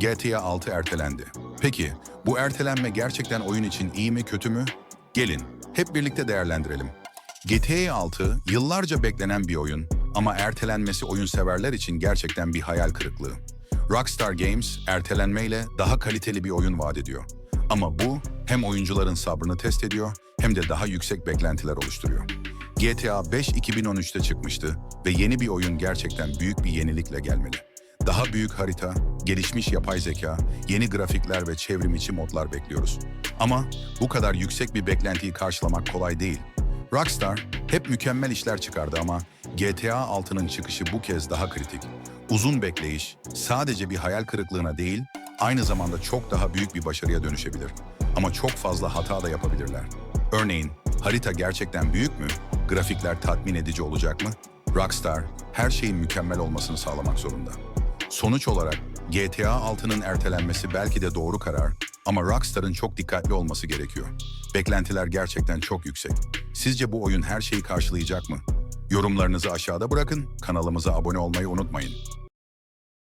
GTA 6 ertelendi. Peki, bu ertelenme gerçekten oyun için iyi mi kötü mü? Gelin, hep birlikte değerlendirelim. GTA 6 yıllarca beklenen bir oyun ama ertelenmesi oyun severler için gerçekten bir hayal kırıklığı. Rockstar Games ertelenmeyle daha kaliteli bir oyun vaat ediyor. Ama bu hem oyuncuların sabrını test ediyor hem de daha yüksek beklentiler oluşturuyor. GTA 5 2013'te çıkmıştı ve yeni bir oyun gerçekten büyük bir yenilikle gelmeli. Daha büyük harita, gelişmiş yapay zeka, yeni grafikler ve çevrim içi modlar bekliyoruz. Ama bu kadar yüksek bir beklentiyi karşılamak kolay değil. Rockstar hep mükemmel işler çıkardı ama GTA 6'nın çıkışı bu kez daha kritik. Uzun bekleyiş sadece bir hayal kırıklığına değil, aynı zamanda çok daha büyük bir başarıya dönüşebilir. Ama çok fazla hata da yapabilirler. Örneğin harita gerçekten büyük mü? Grafikler tatmin edici olacak mı? Rockstar her şeyin mükemmel olmasını sağlamak zorunda. Sonuç olarak GTA 6'nın ertelenmesi belki de doğru karar ama Rockstar'ın çok dikkatli olması gerekiyor. Beklentiler gerçekten çok yüksek. Sizce bu oyun her şeyi karşılayacak mı? Yorumlarınızı aşağıda bırakın, kanalımıza abone olmayı unutmayın.